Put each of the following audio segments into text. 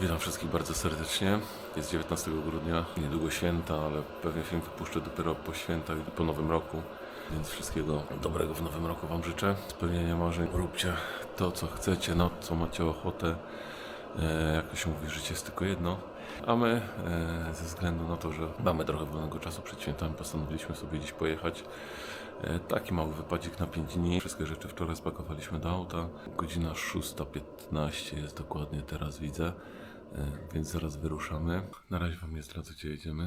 Witam wszystkich bardzo serdecznie. Jest 19 grudnia, niedługo święta, ale pewnie film wypuszczę dopiero po świętach i po nowym roku. Więc wszystkiego dobrego w nowym roku Wam życzę. Spełnienia marzeń. Róbcie to, co chcecie, na co macie ochotę. E, jak to się mówi, życie jest tylko jedno. A my, e, ze względu na to, że mamy trochę wolnego czasu przed świętami, postanowiliśmy sobie dziś pojechać. E, taki mały wypadzik na 5 dni. Wszystkie rzeczy wczoraj spakowaliśmy do auta. Godzina 6.15 jest dokładnie teraz, widzę. E, więc zaraz wyruszamy. Na razie Wam nie zdradzę, gdzie jedziemy.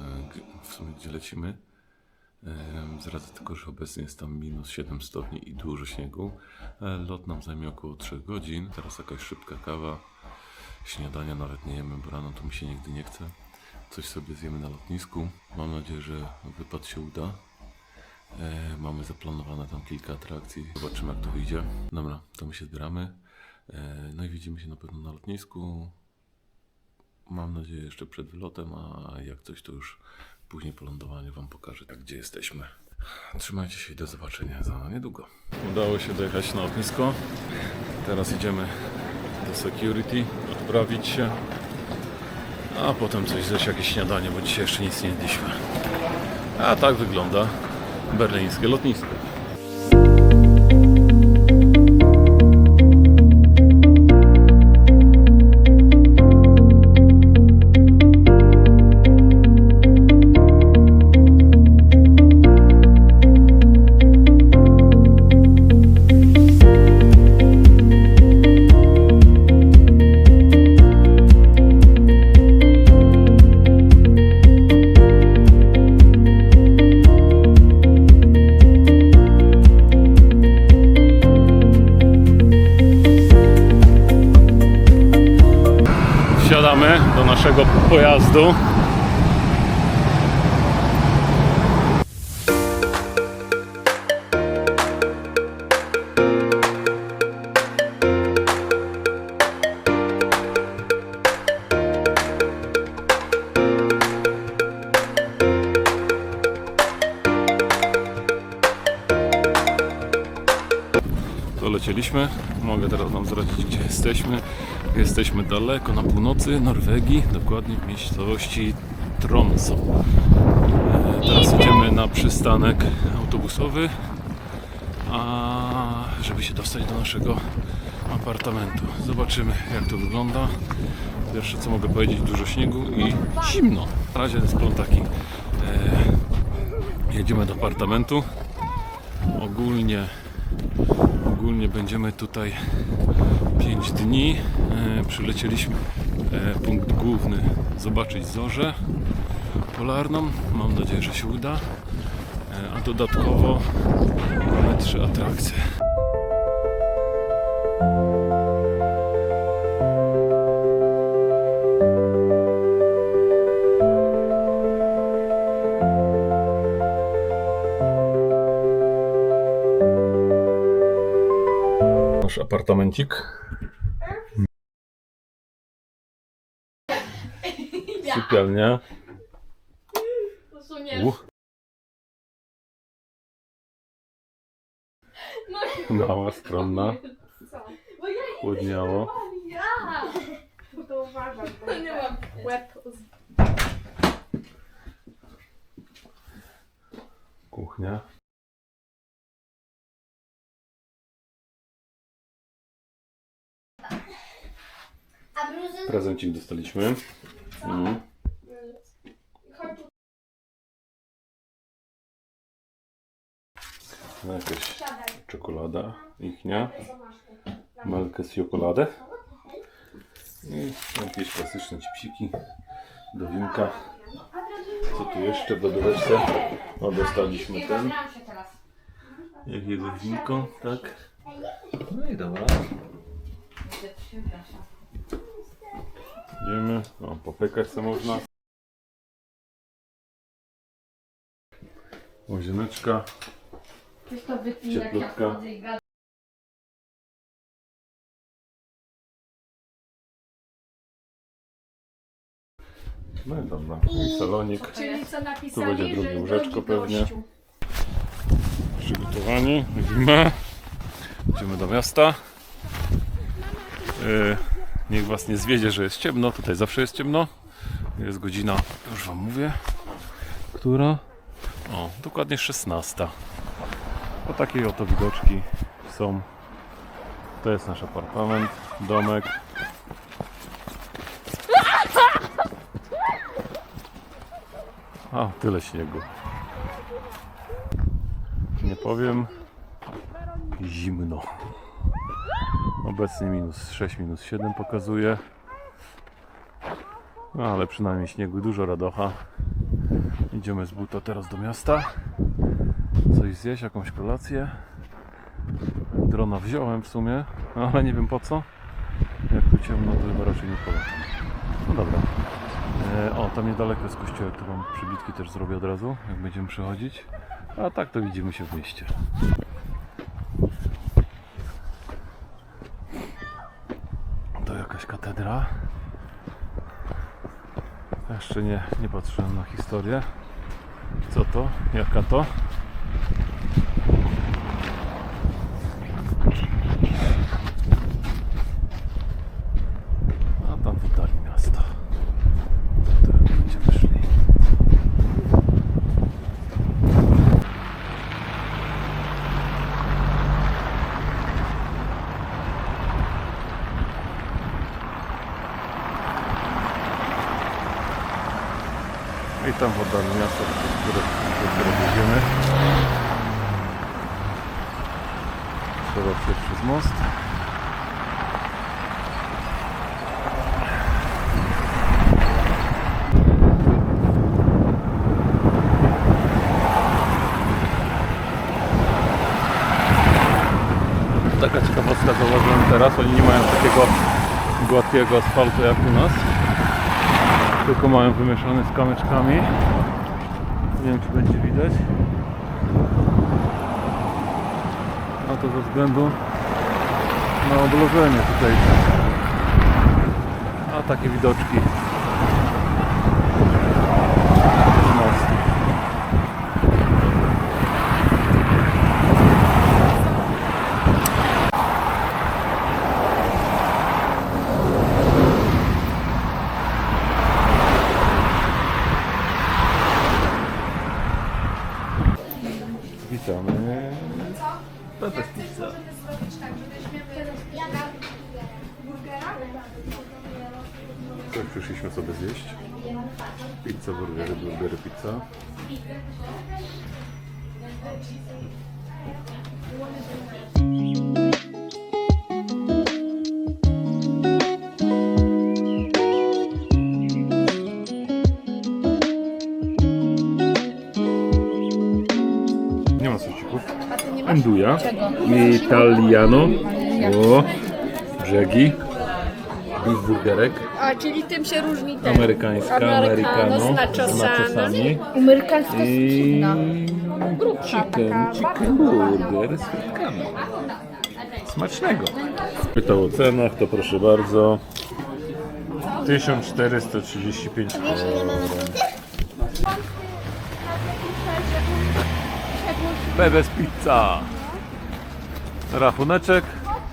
E, w sumie, gdzie lecimy. Em, Zdradzę tylko, że obecnie jest tam minus 7 stopni i dużo śniegu. E, Lot nam zajmie około 3 godzin. Teraz jakaś szybka kawa. Śniadania nawet nie jemy, bo rano to mi się nigdy nie chce. Coś sobie zjemy na lotnisku. Mam nadzieję, że wypad się uda. Mamy zaplanowane tam kilka atrakcji. Zobaczymy jak to wyjdzie. Dobra, to my się zbieramy. No i widzimy się na pewno na lotnisku. Mam nadzieję jeszcze przed wylotem, a jak coś to już później po lądowaniu Wam pokażę, jak gdzie jesteśmy. Trzymajcie się i do zobaczenia za niedługo. Udało się dojechać na lotnisko. Teraz idziemy do security, odprawić się. A potem coś zjeść, jakieś śniadanie, bo dzisiaj jeszcze nic nie jedliśmy. A tak wygląda berlińskie lotnisko. Mogę teraz Wam zdradzić, gdzie jesteśmy. Jesteśmy daleko na północy Norwegii, dokładnie w miejscowości Tromsø. E, Teraz idziemy na przystanek autobusowy, a żeby się dostać do naszego apartamentu. Zobaczymy, jak to wygląda. Pierwsze, co mogę powiedzieć, dużo śniegu i zimno. Na razie jest plan taki. E, jedziemy do apartamentu. Ogólnie Ogólnie będziemy tutaj 5 dni. E, przylecieliśmy e, punkt główny zobaczyć zorzę polarną. Mam nadzieję, że się uda. E, a dodatkowo mamy trzy atrakcje. Nasz apartamencik. Sypialnia. Usuniesz. Uch, No mała, ja Chłodniało. ja! To uważam, bo Nie mam łeb. Kuchnia. Prezencik dostaliśmy. Mhm. No, jakaś czekolada ichnia. Zamaszkę. Malkę z czekoladę. I jakieś klasyczne cipsiki do winka. Co tu jeszcze w lodóweczce? O, dostaliśmy ten. Jakiego winko, tak? No i dobra. Idziemy. O, popykać co można. Łazieneczka. Weź to jak ja Cieplutka. wchodzę i gadam. No i dobra. I salonik. Czyli co Tu napisali, będzie drugie że łóżeczko drogi pewnie. gościu. Przygotowani. Widzimy. Idziemy do miasta. Yy, Niech was nie zwiedzie, że jest ciemno. Tutaj zawsze jest ciemno. Jest godzina, już wam mówię, która? O, dokładnie 16. O takiej oto widoczki są. To jest nasz apartament, domek. A, tyle śniegu. Nie powiem. Zimno. Obecnie minus 6, minus 7 pokazuje. No ale przynajmniej śniegu dużo radocha. Idziemy z buta teraz do miasta. Coś zjeść, jakąś kolację. Drona wziąłem w sumie, ale nie wiem po co. Jak tu ciemno, to chyba raczej nie polecam. No dobra. E, o, tam niedaleko jest kościółek, tu wam przybitki też zrobię od razu, jak będziemy przechodzić. A tak to widzimy się w mieście. To jakaś katedra. Jeszcze nie, nie patrzyłem na historię. Co to? Jaka to? A tam w oddali miasto. Do którego będziemy szli. I tam w oddali miasta, które, do którego jedziemy. Trzeba przejść przez most. Taka ciekawostka zauważyłem teraz, oni nie mają takiego gładkiego asfaltu jak u nas tylko mają wymieszany z kamyczkami. Nie wiem czy będzie widać. A to ze względu na oblożenie tutaj. A takie widoczki. z mostu. Witamy. Pepe Pizza. Tak, przyszliśmy sobie zjeść. Pizza, burgery, burgery, pizza. Nie ma sosików. Anduja. Italiano. O, brzegi. Beef burgerek. A, czyli tym się różni ten. Amerykańska, Americano z nachosami. Amerykańska I Grubsza chicken, taka, chicken burger z frytkami. Smacznego. Pytał o cenach, to proszę bardzo. 1435 koron. Bebes Pizza. Rachuneczek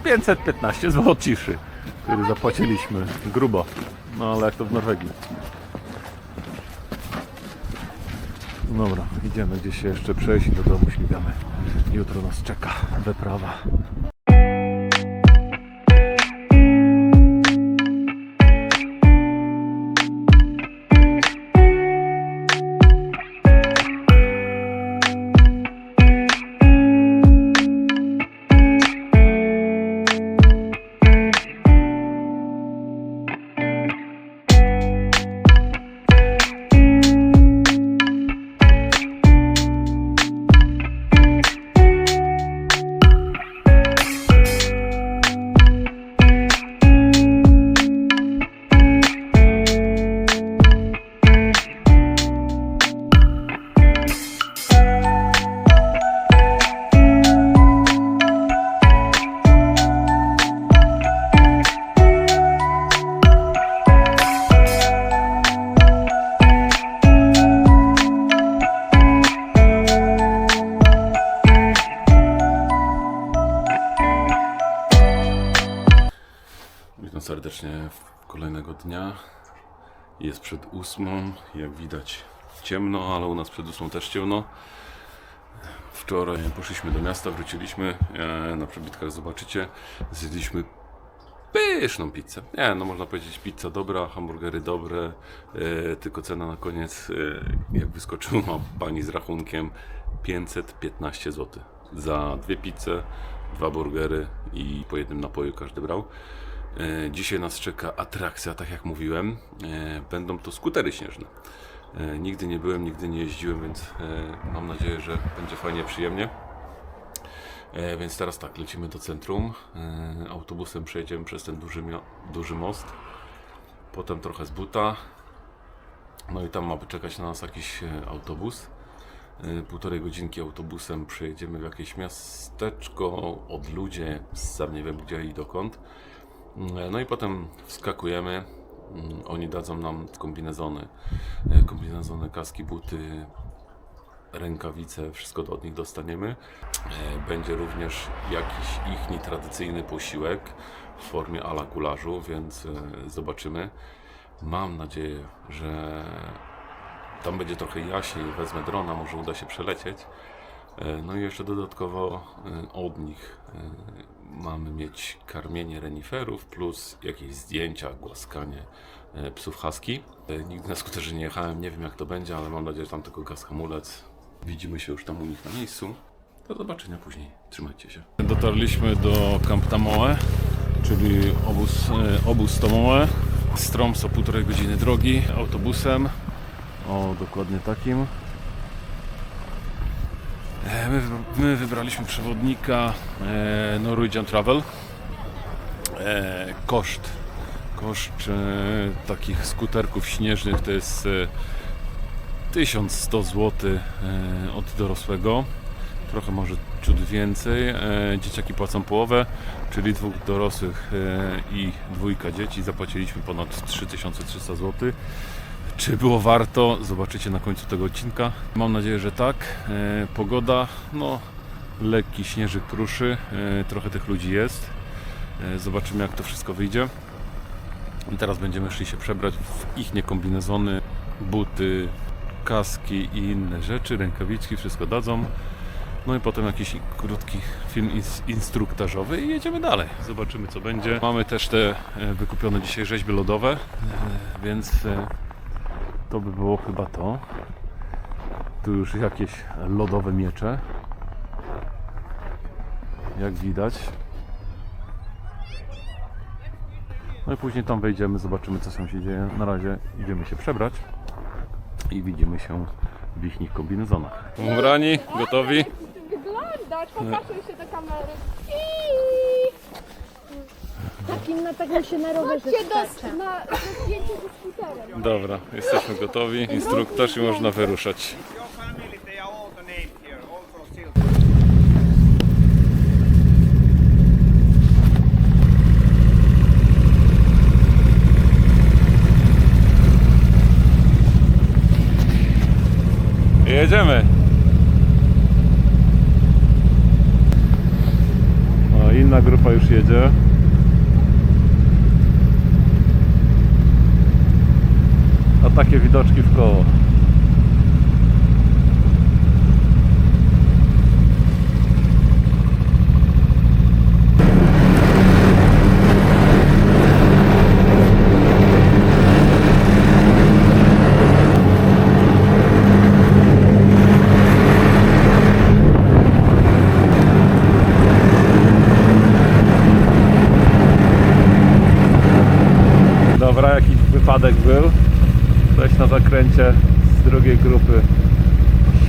515 zł ciszy, który zapłaciliśmy grubo. No ale jak to w Norwegii. Dobra, idziemy gdzieś się jeszcze przejść i do domu śmigamy. Jutro nas czeka wyprawa. Kolejnego dnia. Jest przed ósmą, jak widać ciemno, ale u nas przed ósmą też ciemno. Wczoraj poszliśmy do miasta, wróciliśmy, e, na przebitkach zobaczycie, zjedliśmy pyszną pizzę. Nie, no można powiedzieć pizza dobra, hamburgery dobre, e, tylko cena na koniec, e, jak wyskoczyła pani z rachunkiem 515 zł. Za dwie pizze, dwa burgery i po jednym napoju każdy brał. E, Dzisiaj nas czeka atrakcja, tak jak mówiłem. E, Będą to skutery śnieżne. E, Nigdy nie byłem, nigdy nie jeździłem, więc mam nadzieję, że będzie fajnie, przyjemnie. Więc teraz tak, lecimy do centrum. Autobusem przejedziemy przez ten duży, duży most. Potem trochę z buta. No i tam ma czekać na nas jakiś autobus. Półtorej godzinki autobusem przejedziemy w jakieś miasteczko od ludzie, sam nie wiem gdzie i dokąd. No i potem wskakujemy. Mm, Oni dadzą nam kombinezony. E, Kombinezony, kaski, buty, rękawice, wszystko od nich dostaniemy. E, Będzie również jakiś ich nietradycyjny posiłek w formie ala gularzu, więc e, zobaczymy. Mam nadzieję, że tam będzie trochę jaśniej, wezmę drona, może uda się przelecieć. No i jeszcze dodatkowo od nich mamy mieć karmienie reniferów plus jakieś zdjęcia, głaskanie e, psów husky. E, Nigdy na skuterze nie jechałem, nie wiem jak to będzie, ale mam nadzieję, że tam tylko gaz hamulec. Widzimy się już tam u nich na miejscu. Do zobaczenia później. Trzymajcie się. Dotarliśmy do Camp Tamoe, czyli obóz, e, obóz Tamoe. Z Tromso półtorej godziny drogi autobusem. O, dokładnie takim. E, My, my wybraliśmy przewodnika e, Norwegian Travel. E, koszt koszt takich skuterków śnieżnych to jest e, 1100 zł od dorosłego. Trochę może ciut więcej. Dzieciaki płacą połowę, czyli dwóch dorosłych i dwójka dzieci. Zapłaciliśmy ponad 3300 zł. Czy było warto? Zobaczycie na końcu tego odcinka. Mam nadzieję, że tak. E, pogoda, no lekki śnieżyk kruszy, e, trochę tych ludzi jest. E, zobaczymy jak to wszystko wyjdzie. Teraz będziemy szli się przebrać w ich kombinezony, buty, kaski i inne rzeczy, rękawiczki, wszystko dadzą. No i potem jakiś krótki film ins- instruktażowy i jedziemy dalej. Zobaczymy co będzie. Mamy też te wykupione dzisiaj rzeźby lodowe, więc to by było chyba to. Tu już jakieś lodowe miecze. Jak widać. No i później tam wejdziemy, zobaczymy co tam się dzieje. Na razie idziemy się przebrać i widzimy się w ich nich kombinezonach. Ubrani, gotowi? Wyglądać, pokazuj się do kamery. Takim na takim się na rowerze Chodźcie do, na do zdjęcie ze skuterem. Dobra, jesteśmy gotowi. Instruktaż i można wyruszać. Jedziemy! Inna grupa już jedzie. Takie widoczki w koło. Dobra, jakiś wypadek był. Ktoś na zakręcie z drugiej grupy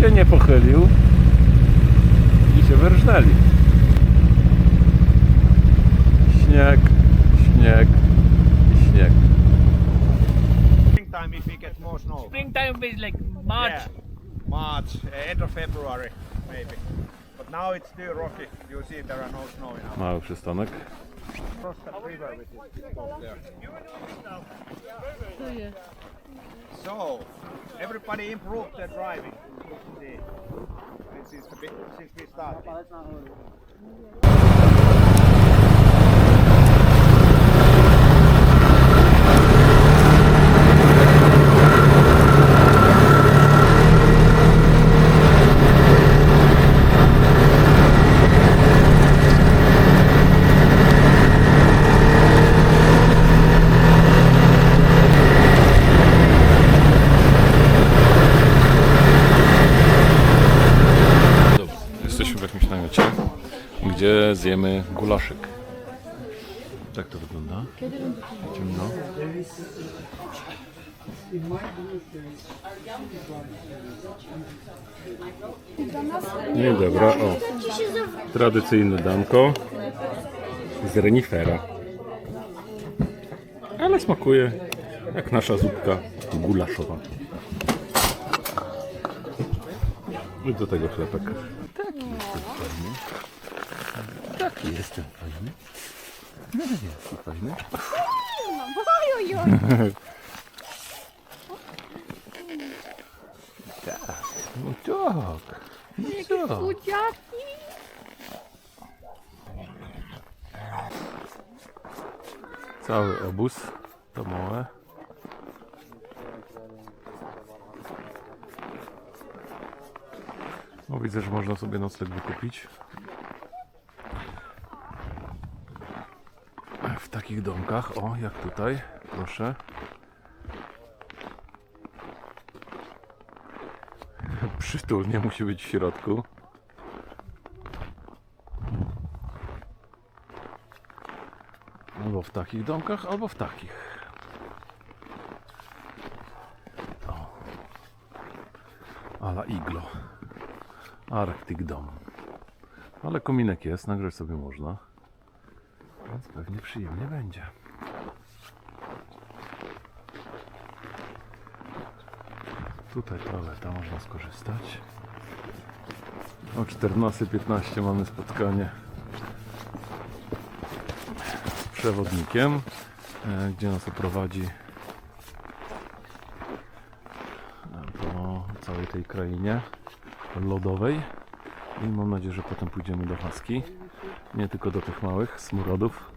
się nie pochylił i się wyrżnęli. Śnieg, śnieg i śnieg. Springtime if we get more snow. springtime is like March. Yeah. March, uh, end of February, maybe. But now it's still rocky. You see there are no snow now. Mały przystanek. Cross that river with this people there. So, everybody improved their driving. This is the big, since we started. Chodźcie, zjemy gulaszek. Tak to wygląda. Ciemno. Nie, dobra, o. Tradycyjne danko z renifera. Ale smakuje jak nasza zupka gulaszowa. I do tego chlebek. Fajny. Taki jestem fajny. No jest fajny. Tak, no tak. No co? Buciaki. Cały obóz to. Widzę, że można sobie nocleg wykupić. W takich domkach, o jak tutaj, proszę. Przytulnie musi być w środku. Albo w takich domkach, albo w takich. Ala iglo. Arctic Dom. Ale kominek jest, nagrać sobie można. Więc pewnie przyjemnie będzie. Tutaj toaleta, można skorzystać. O 14.15 mamy spotkanie z przewodnikiem, e, gdzie nas oprowadzi e, po całej tej krainie lodowej. I mam nadzieję, że potem pójdziemy do Haski. Nie tylko do tych małych smrodów,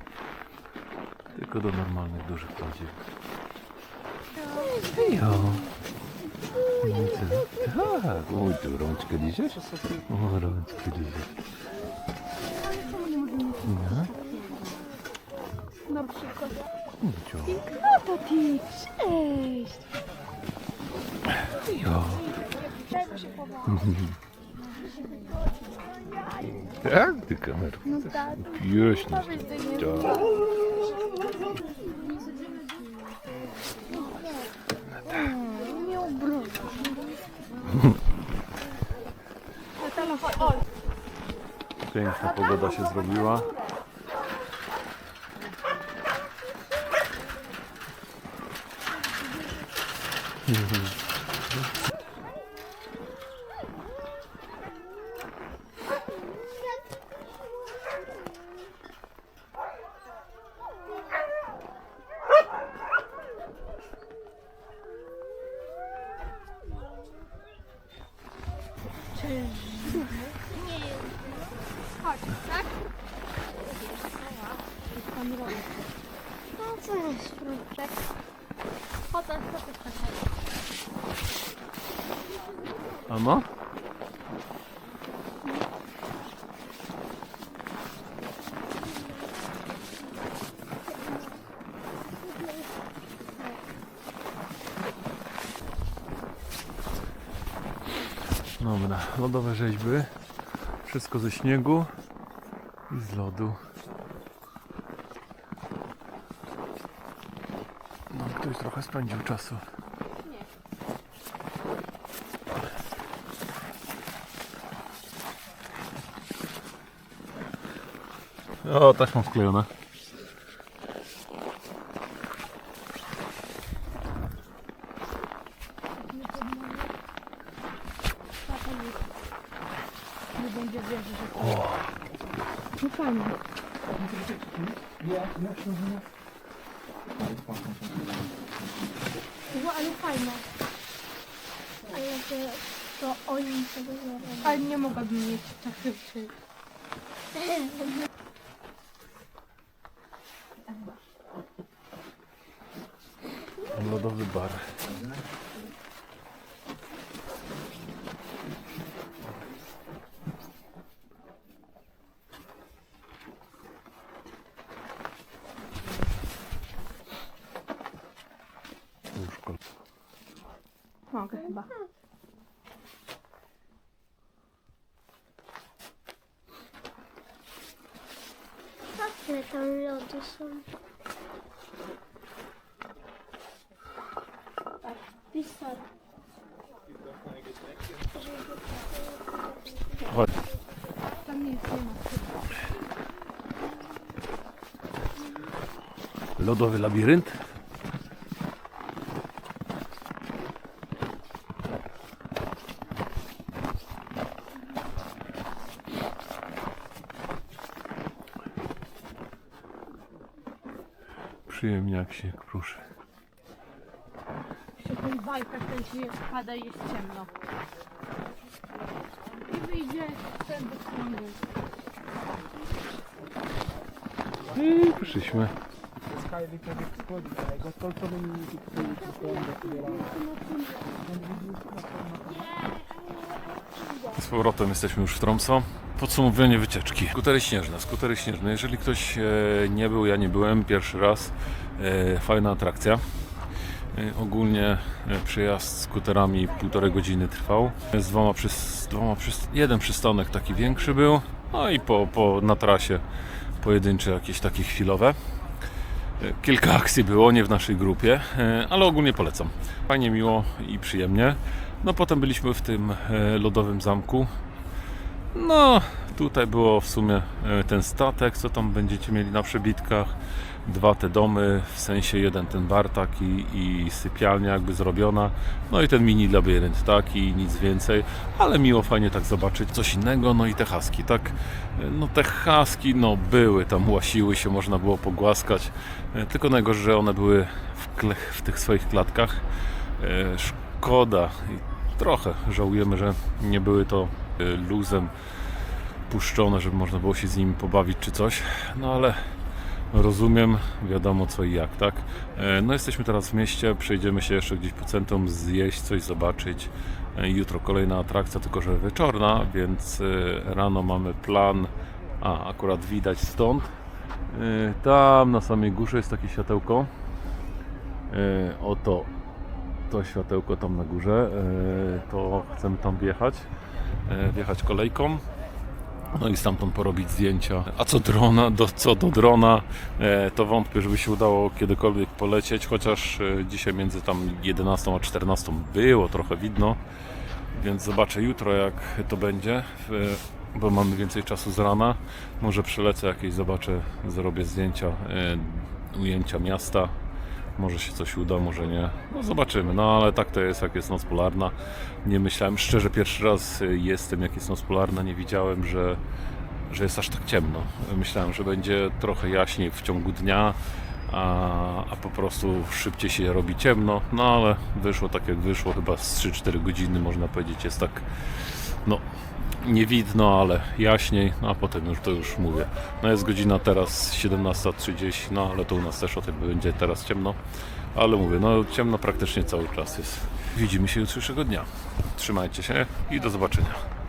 tylko do normalnych, dużych prawdziwych. Jo. Tak, oj, tu rączkę liziesz? O, rączkę liziesz. No, Na przykład. No to ty, cześć! jo. Tak, ty kamer. No tak. Tak. Nie Piękna pogoda się zrobiła. Chodź, tak? No co jest, krótczek? Chodź, chodź, chodź, chodź. Ano? Dobra, lodowe rzeźby. Wszystko ze śniegu i z lodu. No, ktoś trochę spędził czasu. O, taśmą wklejone. No fajnie. No, ale fajne. Ale to, to oni sobie zrobią. Ale nie mogłabym mieć takich rzeczy. Lodowy bar. Łóżko. Mogę chyba. Tam lody są. Tak, pisar. Chodź. Tam nic nie ma. Lodowy labirynt. Przyjemnie jak się proszę. Ten bajka, ten się pada i jest ciemno. I wyjdzie ten do sądu. I przyszliśmy. Z powrotem jesteśmy już w Tromso. Podsumowanie wycieczki. Skutery śnieżne, skutery śnieżne. Jeżeli ktoś e, nie był, ja nie byłem, pierwszy raz, e, fajna atrakcja. E, ogólnie przejazd skuterami półtorej godziny trwał. Z dwoma, przys, dwoma przys, jeden przystanek taki większy był, no i po, po, na trasie pojedyncze jakieś takie chwilowe. Kilka akcji było, nie w naszej grupie, e, ale ogólnie polecam. Fajnie, miło i przyjemnie. No potem byliśmy w tym e, lodowym zamku. No, tutaj było w sumie e, ten statek, co tam będziecie mieli na przebitkach. Dwa te domy, w sensie jeden ten bartak i, i sypialnia jakby zrobiona. No i ten mini labirynt, tak? I nic więcej. Ale miło, fajnie tak zobaczyć coś innego. No i te haski, tak? No te haski, no były tam, łasiły się, można było pogłaskać. E, Tylko najgorzej, że one były w, w tych swoich klatkach. E, Szkoda i trochę żałujemy, że nie były to e, luzem puszczone, żeby można było się z nimi pobawić czy coś. No ale rozumiem, wiadomo co i jak, tak? No jesteśmy teraz w mieście, przejdziemy się jeszcze gdzieś po centrum, zjeść coś, zobaczyć. Jutro kolejna atrakcja, tylko że wieczorna, więc rano mamy plan. A, akurat widać stąd. E, Tam na samej górze jest takie światełko. E, Oto to światełko tam na górze, e, to chcemy tam wjechać, wjechać kolejką. No i stamtąd porobić zdjęcia. A co drona, do, co do drona, to wątpię, żeby się udało kiedykolwiek polecieć, chociaż dzisiaj między tam 11 a 14 było trochę widno, więc zobaczę jutro jak to będzie, bo mamy więcej czasu z rana. Może przelecę jakieś, zobaczę, zrobię zdjęcia, e, ujęcia miasta, może się coś uda, może nie. No zobaczymy. No ale tak to jest, jak jest noc polarna. Nie myślałem, szczerze pierwszy raz y, jestem, jak jest noc polarna. Nie widziałem, że, że jest aż tak ciemno. Myślałem, że będzie trochę jaśniej w ciągu dnia, a, a po prostu szybciej się robi ciemno. No ale wyszło tak jak wyszło, chyba z 3-4 godziny można powiedzieć jest tak no nie widno, ale jaśniej, no a potem już to już mówię. No jest godzina teraz 17.30, no ale to u nas też o tym będzie teraz ciemno. Ale mówię, no ciemno praktycznie cały czas jest. Widzimy się jutrzejszego dnia. Trzymajcie się i do zobaczenia.